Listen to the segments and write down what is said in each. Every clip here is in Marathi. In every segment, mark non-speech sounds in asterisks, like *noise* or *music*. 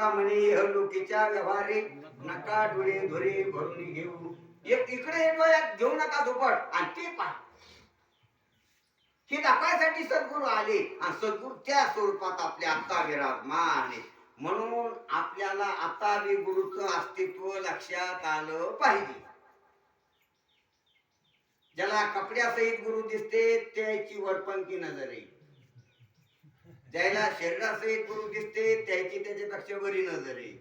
मुक्ता म्हणे लोकीच्या व्यवहारे नका डोळे धुरे भरून घेऊ. एक इकडे डोळ्यात घेऊ नका झोपट आणि ते पहा. हे दाखवायसाठी सद्गुरू आले. आणि सद्गुरू त्या स्वरूपात आपले आत्ता विराजमान आहे म्हणून आपल्याला आता बी गुरुचं अस्तित्व लक्षात आलं पाहिजे. ज्याला कपड्यासहित गुरु दिसते त्याची वरपंकी नजर. आहे ज्याला शरीरासहित गुरु दिसते त्याची त्याच्यापेक्षा बरी नजर आहे.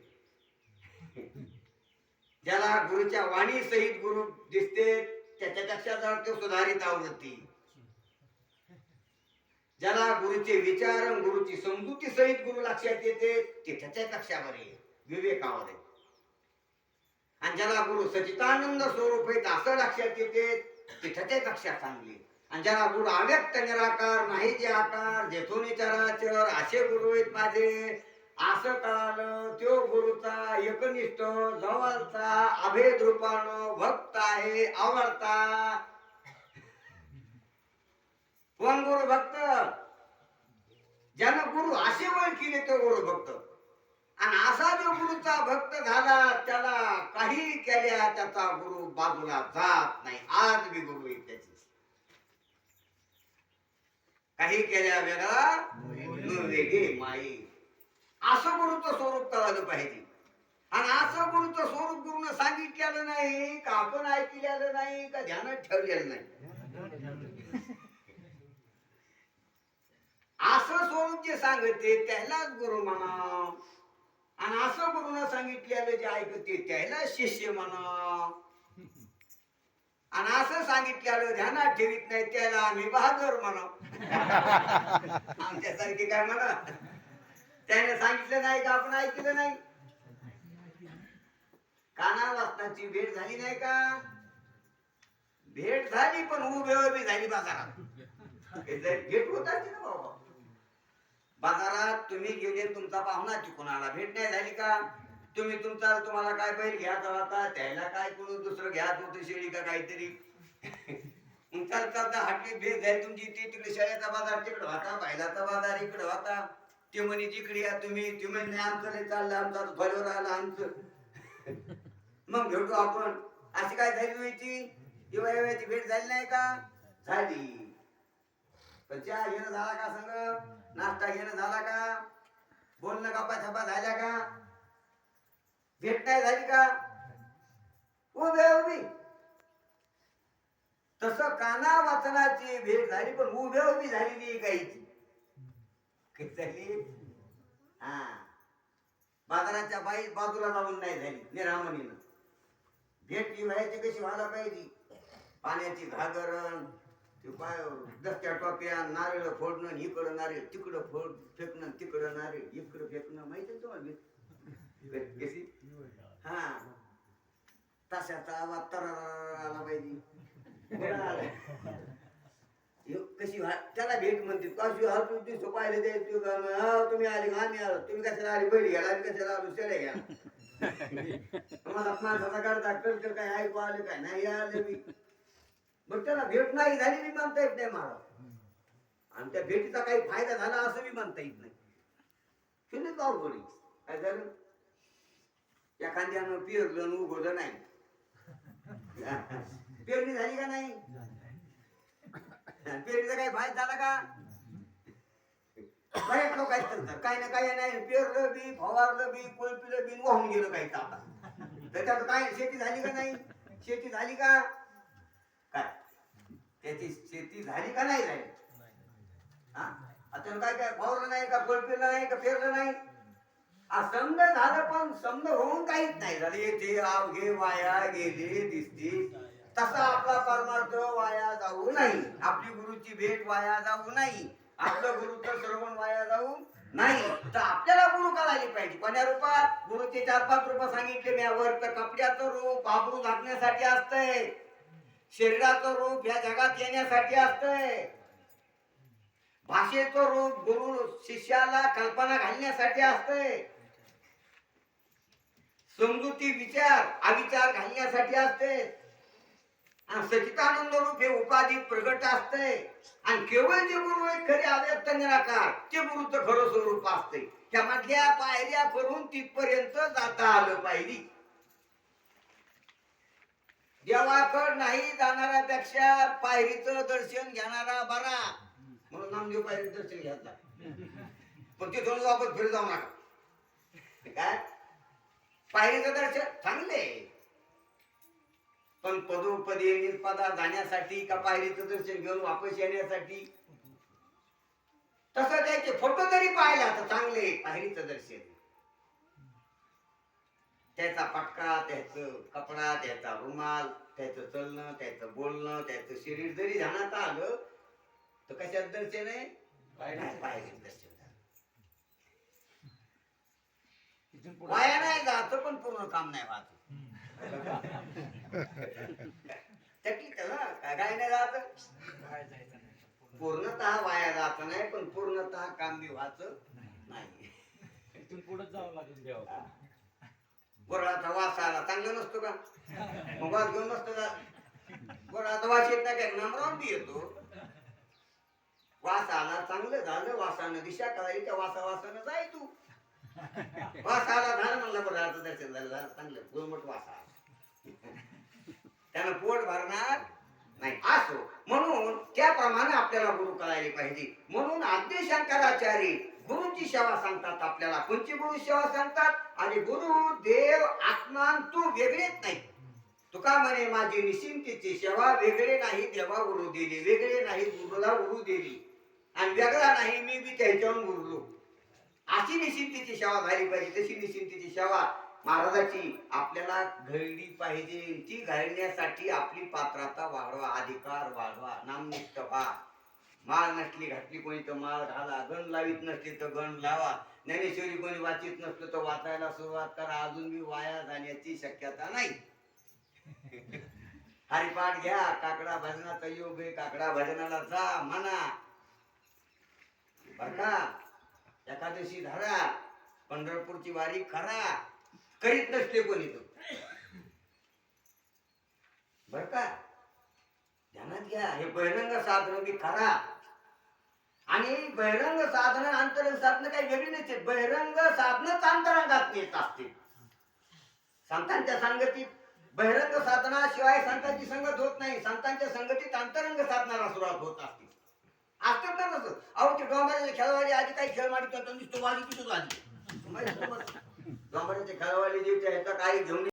ज्याला गुरुच्या वाणी सहित गुरु दिसते त्याच्यापेक्षा जर तो सुधारित आवृत्ती. ज्याला गुरुचे विचार गुरुची समजुती सहित गुरु लक्षात येते ते त्याच्यापेक्षा बरे विवेकावर आहे. आणि ज्याला गुरु सचितानंद स्वरूप आहेत असं लक्षात येते ते त्याच्यापेक्षा चांगली आणि ज्याला गुरु अव्यक्त निराकार नाही जे आकार जेथून चराचर असे गुरु आहेत माझे. असं कळालं त्यो गुरुचा एकनिष्ठ जवळचा अभेद रूपानं भक्त आहे आवडता. कोण गुरु भक्त? ज्यानं गुरु असे ओळखीले तो गुरु भक्त. आणि असा जो गुरुचा भक्त झाला त्याला काही केल्या त्याचा गुरु बाजूला जात नाही. आज बी गुरु आहे त्याची काही केल्या वेगळा न वेगळे माई. असं गुरुचं स्वरूप कळालं पाहिजे. आणि असं गुरुचं स्वरूप गुरुनं सांगितलेलं नाही का आपण ऐकलेलं नाही का ध्यानात ठेवलेलं नाही. असं स्वरूप जे सांगते त्यालाच गुरु म्हणा आणि असं गुरुनं सांगितलेलं जे ऐकते त्याला शिष्य म्हणा आणि असं सांगितलेलं ध्यानात ठेवीत नाही त्याला आम्ही बहादूर म्हणा. *laughs* आमच्यासारखे काय म्हणा. त्याने सांगितलं नाही का आपण ऐकलं नाही? काना वाचनाची भेट झाली नाही का? भेट झाली पण उभे उभी झाली बाजारात. जर भेट होताची ना बाबा. बाजारात तुम्ही गेले तुमचा पाहुणा चिकून आला. भेट नाही झाली का? तुम्ही तुमचा तुम्हाला काय बैल घ्यायचा होता त्याला काय करून दुसरं घ्या होतं शेळी का काहीतरी? मग चालता हाटली भेट झाली तुमची ती तिकडे शेळ्याचा बाजार तिकडे होता बैलाचा बाजार इकडे होता. ते म्हणे तिकडे या तुम्ही. ते म्हणे आमचं नाही चाललं आमचा भरवर आला आमचं. मग भेटू आपण. अशी काय झाली व्हायची दिवाळी भेट झाली नाही का? झाली. पण चहा घेणं झाला का संग? नाश्ता घेणं झाला का? बोलणं गप्पा छप्पा झाल्या का? भेट नाही झाली का? उभे उभी. तस काना वाचनाची भेट झाली पण उभे उभी झालेली काहीची झाली हा. बाजाराच्या बाई बाजूला जाऊन नाही झाली निरामणीनं भेट जी व्हायची कशी व्हायला पाहिजे पाण्याची घागरण ते काय दसत्या टोप्या नारळ फोडणं इकडं नारळ तिकडं फोड फेकणं तिकडं नारळ इकडं फेकणं माहिती तुम्हाला? कशी हा. तशाचा आवाज तर आला पाहिजे. कशी त्याला भेट म्हणते कशी हा तू दिसतो पाहिले ते तू हा तुम्ही आले आम्ही आलो तुम्ही कशाला आले बैल घ्यायला आम्ही कशाला आलो शेळ्या घ्या. मला माणसाचा करता कर काय ऐकू आले काय नाही आले मी. मग त्याला भेट नाही झाली मी म्हणता येत नाही मला. आणि त्या भेटीचा काही फायदा झाला असं मी म्हणता येत नाही. आहे. काय झालं? एखाद्यानं पेरलं आणि उगवलं नाही. पेरणी झाली का नाही? पेरणीचा काही फायदा झाला का? बरेच लोक आहेत तर ना काही नाही. पेरलं बी फवारलं बी कोळपिलं बी वाहून गेलं काही आता. त्याच्यात काय शेती झाली का नाही? शेती झाली का? काय? त्याची शेती झाली का नाही झाली हा? आता काय काय फवारलं नाही का कोळपिलं नाही का पेरलं नाही? आ, झालं पण समज होऊन काहीच नाही झालं. येथे अवघे वाया गेले दिसते. तसा आपला परमार्थ वाया जाऊ नाही. आपली गुरुची भेट वाया जाऊ नाही. आपलं गुरुचं श्रवण वाया जाऊ नाही. तर आपल्याला गुरु करायला पाहिजे. कोण्या रूपात? गुरुचे चार पाच रूप सांगितले मी. यावर तर कपड्याचं रूप आबरू झाकण्यासाठी असतंय. शरीराचं रूप या जगात येण्यासाठी असतंय. भाषेचं रूप गुरु शिष्याला कल्पना घालण्यासाठी असतंय. समजुती विचार अविचार घालण्यासाठी असते. आणि सचितानंद रूप हे उपाधी प्रगट असते. आणि केवळ जे गुरु आहेत खरे अव्यक्त निराकार ते गुरुचं खरं स्वरूप असते. त्यामधल्या पायऱ्या करून तिथपर्यंत जाता आलं पाहिजे देवाकड नाही जाणाऱ्यापेक्षा पायरीचं दर्शन घेणारा बरा. म्हणून नामदेव पायरी दर्शन घ्यायचा पण तिथून वापस फिर जाऊ नका. काय? पायरीचं दर्शन चांगले पण पदोपदी निर्पदा जाण्यासाठी का पायरीचं दर्शन घेऊन वापस येण्यासाठी? तसं त्याचे फोटो जरी पाहिला तर चांगले पायरीचं दर्शन. त्याचा पटका त्याचं कपडा त्याचा रुमाल त्याचं चलणं त्याचं बोलणं त्याचं शरीर जरी ध्यानात आलं तर कशात दर्शन आहे? नाही, पायरीत झालं. वाया नाही जात पण पूर्ण काम नाही वाहत. त्यातली? काय नाही जात. पूर्णतः वाया जात नाही पण पूर्णतः काम बी वाच नाही. इथून पुढे जावं लागेल देवा गोराचा वास आला चांगला नसतो का? मग वास घेऊन नसतो का? गोराचा वास येत नाही काय नमरावून बी येतो. वास आला चांगलं झालं वासानं दिशा कळाली त्या वासा वासानं जाय तू. वास आला झालं म्हणलं गोराचं दर्शन झालं झालं चांगलं गुळमट वास. आला त्यानं पोट भरणार नाही. असो. म्हणून त्याप्रमाणे आपल्याला गुरु कळायला पाहिजे. म्हणून आद्य शंकराचार्य गुरुची सेवा सांगतात आपल्याला. कोणची गुरु सेवा सांगतात? आणि गुरु देव आत्मा तू वेगळेच नाही. तुका म्हणे माझी निश्चिंतीची सेवा वेगळे नाही देवा गुरु दिली. वेगळे नाही गुरुला गुरु दिली. आणि वेगळा नाही मी बी त्याच्यावर गुरुलो अशी निश्चिंतीची सेवा झाली पाहिजे. तशी निश्चिंतीची सेवा महाराजाची आपल्याला घडली पाहिजे. ती घडण्यासाठी आपली पात्रता वाढवा अधिकार वाढवा नामनिष्ठ व्हा माळ नसली घातली कोणी तर माळ घाला. गण लावीत नसली तर गण लावा. ज्ञानेश्वरी कोणी वाचित नसलं तर वाचायला सुरुवात करा. अजून बी वाया जाण्याची शक्यता नाही. *laughs* हरिपाठ घ्या. काकडा भजनाचा योग आहे. काकडा भजनाला जा म्हणा. बर का? एकादशी धरा पंढरपूरची वारी खरा करीत नसते कोणी तो. बर का? ध्यानात घ्या हे बहिरंग साधन की खरा आणि बहिरंग साधन अंतरंग साधन काही वेगळी नसते बहिरंग साधनच अंतरंगात येत असते. संतांच्या संगतीत बहिरंग साधनाशिवाय संतांची संगत होत नाही संतांच्या संगतीत अंतरंग साधनाला सुरुवात होत असते. असतात ना तसं अहो ते डोंबराच्या खेळवाडी आधी काही खेळ माडी होता नुसतं वाजी तिथंच *laughs* वाजी डोंबराच्या खेळवाडी जे ह्याचा काही घेऊन